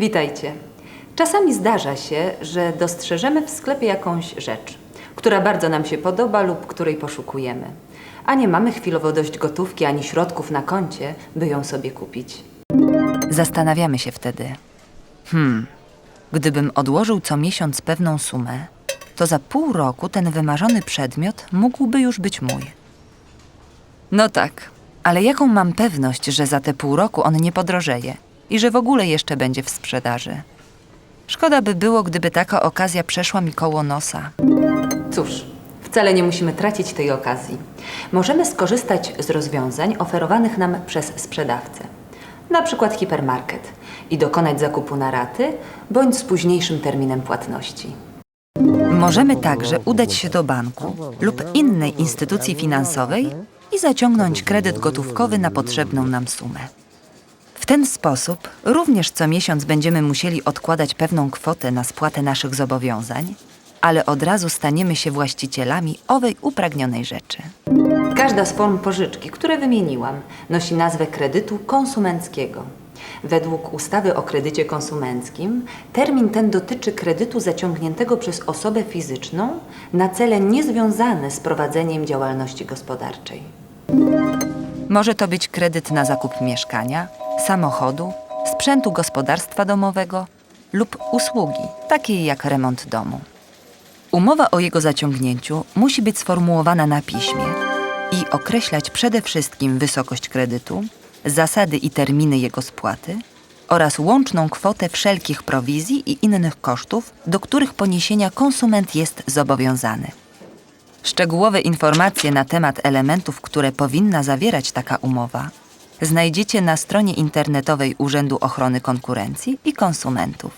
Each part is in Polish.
Witajcie. Czasami zdarza się, że dostrzeżemy w sklepie jakąś rzecz, która bardzo nam się podoba lub której poszukujemy, a nie mamy chwilowo dość gotówki ani środków na koncie, by ją sobie kupić. Zastanawiamy się wtedy. Hmm, gdybym odłożył co miesiąc pewną sumę, to za pół roku ten wymarzony przedmiot mógłby już być mój. No tak, ale jaką mam pewność, że za te pół roku on nie podrożeje i że w ogóle jeszcze będzie w sprzedaży? Szkoda by było, gdyby taka okazja przeszła mi koło nosa. Cóż, wcale nie musimy tracić tej okazji. Możemy skorzystać z rozwiązań oferowanych nam przez sprzedawcę, na przykład hipermarket, i dokonać zakupu na raty bądź z późniejszym terminem płatności. Możemy także udać się do banku lub innej instytucji finansowej i zaciągnąć kredyt gotówkowy na potrzebną nam sumę. W ten sposób również co miesiąc będziemy musieli odkładać pewną kwotę na spłatę naszych zobowiązań, ale od razu staniemy się właścicielami owej upragnionej rzeczy. Każda z form pożyczki, które wymieniłam, nosi nazwę kredytu konsumenckiego. Według ustawy o kredycie konsumenckim termin ten dotyczy kredytu zaciągniętego przez osobę fizyczną na cele niezwiązane z prowadzeniem działalności gospodarczej. Może to być kredyt na zakup mieszkania, samochodu, sprzętu gospodarstwa domowego lub usługi, takiej jak remont domu. Umowa o jego zaciągnięciu musi być sformułowana na piśmie i określać przede wszystkim wysokość kredytu, zasady i terminy jego spłaty oraz łączną kwotę wszelkich prowizji i innych kosztów, do których poniesienia konsument jest zobowiązany. Szczegółowe informacje na temat elementów, które powinna zawierać taka umowa, znajdziecie na stronie internetowej Urzędu Ochrony Konkurencji i Konsumentów.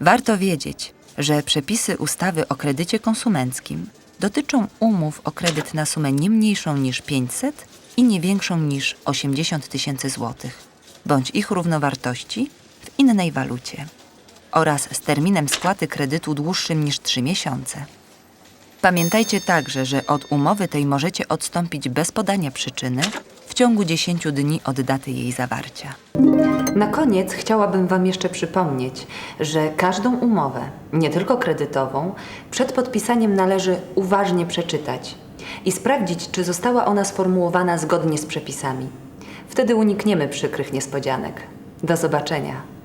Warto wiedzieć, że przepisy ustawy o kredycie konsumenckim dotyczą umów o kredyt na sumę nie mniejszą niż 500 i nie większą niż 80 tysięcy złotych, bądź ich równowartości w innej walucie oraz z terminem spłaty kredytu dłuższym niż 3 miesiące. Pamiętajcie także, że od umowy tej możecie odstąpić bez podania przyczyny ciągu 10 dni od daty jej zawarcia. Na koniec chciałabym Wam jeszcze przypomnieć, że każdą umowę, nie tylko kredytową, przed podpisaniem należy uważnie przeczytać i sprawdzić, czy została ona sformułowana zgodnie z przepisami. Wtedy unikniemy przykrych niespodzianek. Do zobaczenia.